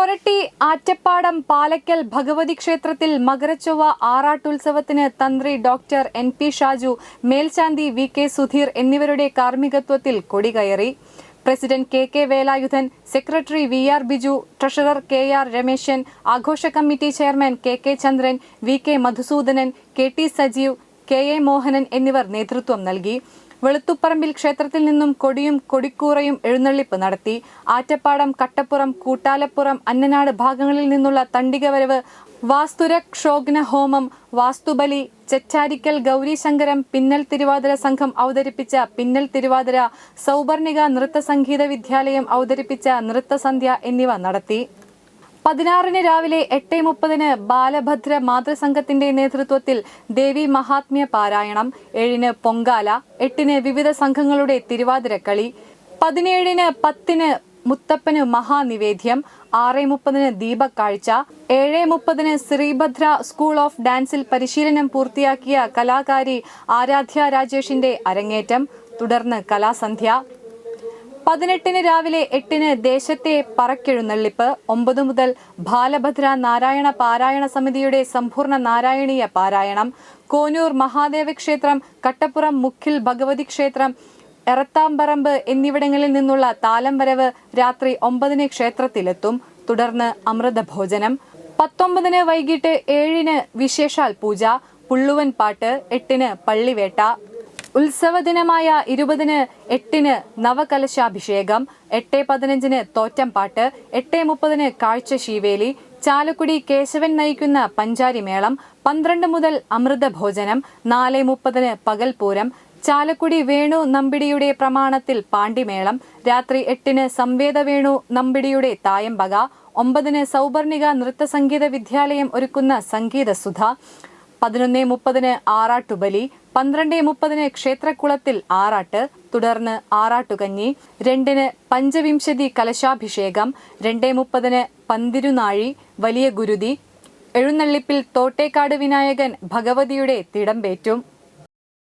കൊരട്ടി ആറ്റപ്പാടം പാലക്കൽ ഭഗവതി ക്ഷേത്രത്തിൽ മകരച്ചൊവ്വ ആറാട്ടുത്സവത്തിന് തന്ത്രി doctor N P Shaju മേൽശാന്തി വി കെ സുധീർ എന്നിവരുടെ കാർമ്മികത്വത്തിൽ കൊടികയറി. President K K Velayudhan secretary V R Biju treasurer K R Rameshan ആഘോഷ committee chairman K K Chandran V K Madhusoodanan K T Sajeev K A Mohanan എന്നിവർ നേതൃത്വം നൽകി. വെളുത്തുപ്പറമ്പിൽ ക്ഷേത്രത്തിൽ നിന്നും കൊടിയും കൊടിക്കൂറയും എഴുന്നള്ളിപ്പ് നടത്തി. ആറ്റപ്പാടം കട്ടപ്പുറം കൂട്ടാലപ്പുറം അന്നനാട് ഭാഗങ്ങളിൽ നിന്നുള്ള തണ്ടികവരവ് വാസ്തുരക്ഷോഗ്ന ഹോമം വാസ്തുബലി ചെറ്റാരിക്കൽ ഗൗരീശങ്കരം പിന്നൽ തിരുവാതിര സംഘം അവതരിപ്പിച്ച പിന്നൽ തിരുവാതിര സൗപർണിക നൃത്ത സംഗീത വിദ്യാലയം അവതരിപ്പിച്ച നൃത്തസന്ധ്യ എന്നിവ നടത്തി. പതിനാറിന് രാവിലെ എട്ട് മുപ്പതിന് ബാലഭദ്ര മാതൃസംഘത്തിന്റെ നേതൃത്വത്തിൽ ദേവി മഹാത്മ്യ പാരായണം ഏഴിന് പൊങ്കാല എട്ടിന് വിവിധ സംഘങ്ങളുടെ തിരുവാതിരക്കളി പതിനേഴിന് പത്തിന് മുത്തപ്പന് മഹാനിവേദ്യം ആറ് മുപ്പതിന് ദീപക്കാഴ്ച ഏഴ് മുപ്പതിന് ശ്രീഭദ്ര സ്കൂൾ ഓഫ് ഡാൻസിൽ പരിശീലനം പൂർത്തിയാക്കിയ കലാകാരി ആരാധ്യ രാജേഷിന്റെ അരങ്ങേറ്റം തുടർന്ന് കലാസന്ധ്യ പതിനെട്ടിന് രാവിലെ എട്ടിന് ദേശത്തെ പറക്കെഴുന്നള്ളിപ്പ് ഒമ്പത് മുതൽ ബാലഭദ്ര നാരായണ പാരായണ സമിതിയുടെ സമ്പൂർണ നാരായണീയ പാരായണം കോനൂർ മഹാദേവ ക്ഷേത്രം കട്ടപ്പുറം മുഖിൽ ഭഗവതി ക്ഷേത്രം എറത്താമ്പറമ്പ് എന്നിവിടങ്ങളിൽ നിന്നുള്ള താലം വരവ് രാത്രി ഒമ്പതിന് ക്ഷേത്രത്തിലെത്തും. തുടർന്ന് അമൃതഭോജനം. പത്തൊമ്പതിന് വൈകിട്ട് ഏഴിന് വിശേഷാൽ പൂജ. പുള്ളുവൻ പാട്ട് എട്ടിന് പള്ളിവേട്ട. ഉത്സവ ദിനമായ ഇരുപതിന് എട്ടിന് നവകലശാഭിഷേകം എട്ട് പതിനഞ്ചിന് തോറ്റംപാട്ട് എട്ട് മുപ്പതിന് കാഴ്ച ശീവേലി ചാലക്കുടി കേശവൻ നയിക്കുന്ന പഞ്ചാരിമേളം പന്ത്രണ്ട് മുതൽ അമൃതഭോജനം നാല് മുപ്പതിന് പകൽപൂരം ചാലക്കുടി വേണു നമ്പിടിയുടെ പ്രമാണത്തിൽ പാണ്ടിമേളം രാത്രി എട്ടിന് സംവേദ വേണു നമ്പിടിയുടെ തായമ്പക ഒമ്പതിന് സൗവർണിക നൃത്തസംഗീത വിദ്യാലയം ഒരുക്കുന്ന സംഗീതസുധ പതിനൊന്ന് മുപ്പതിന് ആറാട്ടുബലി പന്ത്രണ്ട് മുപ്പതിന് ക്ഷേത്രക്കുളത്തിൽ ആറാട്ട് തുടർന്ന് ആറാട്ടുകഞ്ഞി രണ്ടിന് പഞ്ചവിംശതി കലശാഭിഷേകം രണ്ട് മുപ്പതിന് പന്തിരുനാഴി വലിയ ഗുരുതി എഴുന്നള്ളിപ്പിൽ തോട്ടേക്കാട് വിനായകൻ ഭഗവതിയുടെ തിടമ്പേറ്റും